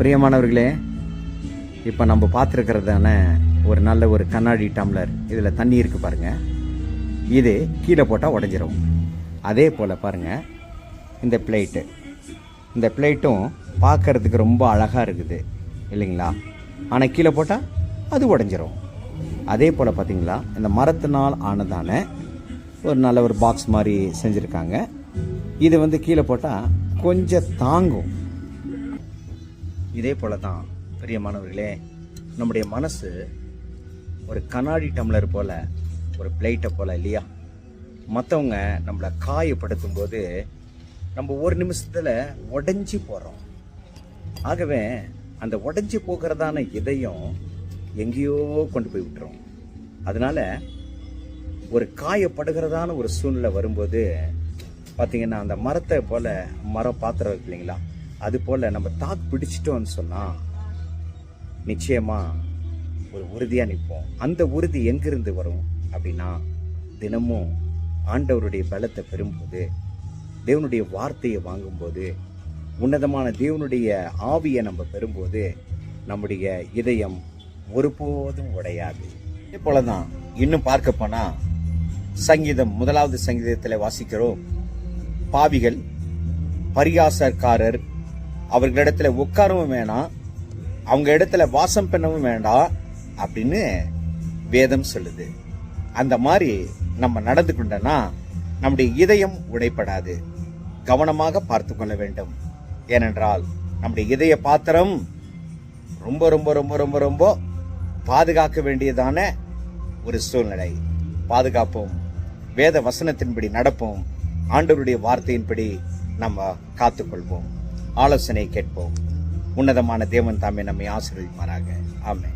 பிரியமானவர்களே இப்போ நம்ம பார்த்துருக்கிறதான ஒரு நல்ல ஒரு கண்ணாடி டம்ளர். இதில் தண்ணி இருக்குது பாருங்கள் இது கீழே போட்டால் உடஞ்சிரும். அதே போல் பாருங்கள் இந்த பிளேட்டு. இந்த பிளேட்டும் பார்க்கறதுக்கு ரொம்ப அழகாக இருக்குது. இல்லைங்களா? ஆனால் கீழே போட்டால் அது உடஞ்சிரும். அதே போல் பார்த்தீங்களா இந்த மரத்தினால் ஆனதான ஒரு நல்ல ஒரு பாக்ஸ் மாதிரி செஞ்சுருக்காங்க. இது வந்து கீழே போட்டால் கொஞ்சம் தாங்கும். இதே போல தான் பிரியமானவர்களே நம்முடைய மனசு ஒரு கண்ணாடி டம்ளர் போல் ஒரு பிளேட்டை போல் இல்லையா? மற்றவங்க நம்மளை காயப்படுத்தும் போது நம்ம ஒரு நிமிஷத்தில் உடஞ்சி போகிறோம் ஆகவே அந்த உடஞ்சி போகிறதான இதயம் எங்கேயோ கொண்டு போய் விட்டுரும். அதனால ஒரு காயப்படுகிறதான ஒரு சூழ்நிலை வரும்போது பார்த்திங்கன்னா அந்த மரத்தை போல் மரம் பாத்திரம் இருக்கு இல்லைங்களா? அது போல் நம்ம தாக்கு பிடிச்சிட்டோம்னு சொன்னால் நிச்சயமாக ஒரு உறுதியாக நிற்போம். அந்த உறுதி எங்கிருந்து வரும் அப்படின்னா தினமும் ஆண்டவருடைய பலத்தை பெறும்போது தேவனுடைய வார்த்தையை வாங்கும்போது உன்னதமான தேவனுடைய ஆவியை நம்ம பெறும்போது நம்முடைய இதயம் ஒருபோதும் உடையாது. இதே போலதான் இன்னும் பார்க்க போனால் சங்கீதம் முதலாவது சங்கீதத்தில் வாசிக்கிறோம். பாவிகள் பரியாசக்காரர் அவர்களிடத்துல உட்காரவும் வேணாம் அவங்க இடத்துல வாசம் பண்ணவும் வேண்டாம் அப்படின்னு வேதம் சொல்லுது. அந்த மாதிரி நம்ம நடந்து கொண்டனா நம்முடைய இதயம் உடைப்படாது கவனமாக பார்த்து கொள்ள வேண்டும். ஏனென்றால் நம்முடைய இதய பாத்திரம் ரொம்ப ரொம்ப ரொம்ப ரொம்ப ரொம்ப பாதுகாக்க வேண்டியதான ஒரு சூழ்நிலை. பாதுகாப்போம். வேத வசனத்தின்படி நடப்போம். ஆண்டவருடைய வார்த்தையின்படி நம்ம காத்துக்கொள்வோம். ஆலோசனை கேட்போம். உன்னதமான தேவன் தாமே நம்மை ஆசீர்வதிப்பாராக. ஆமே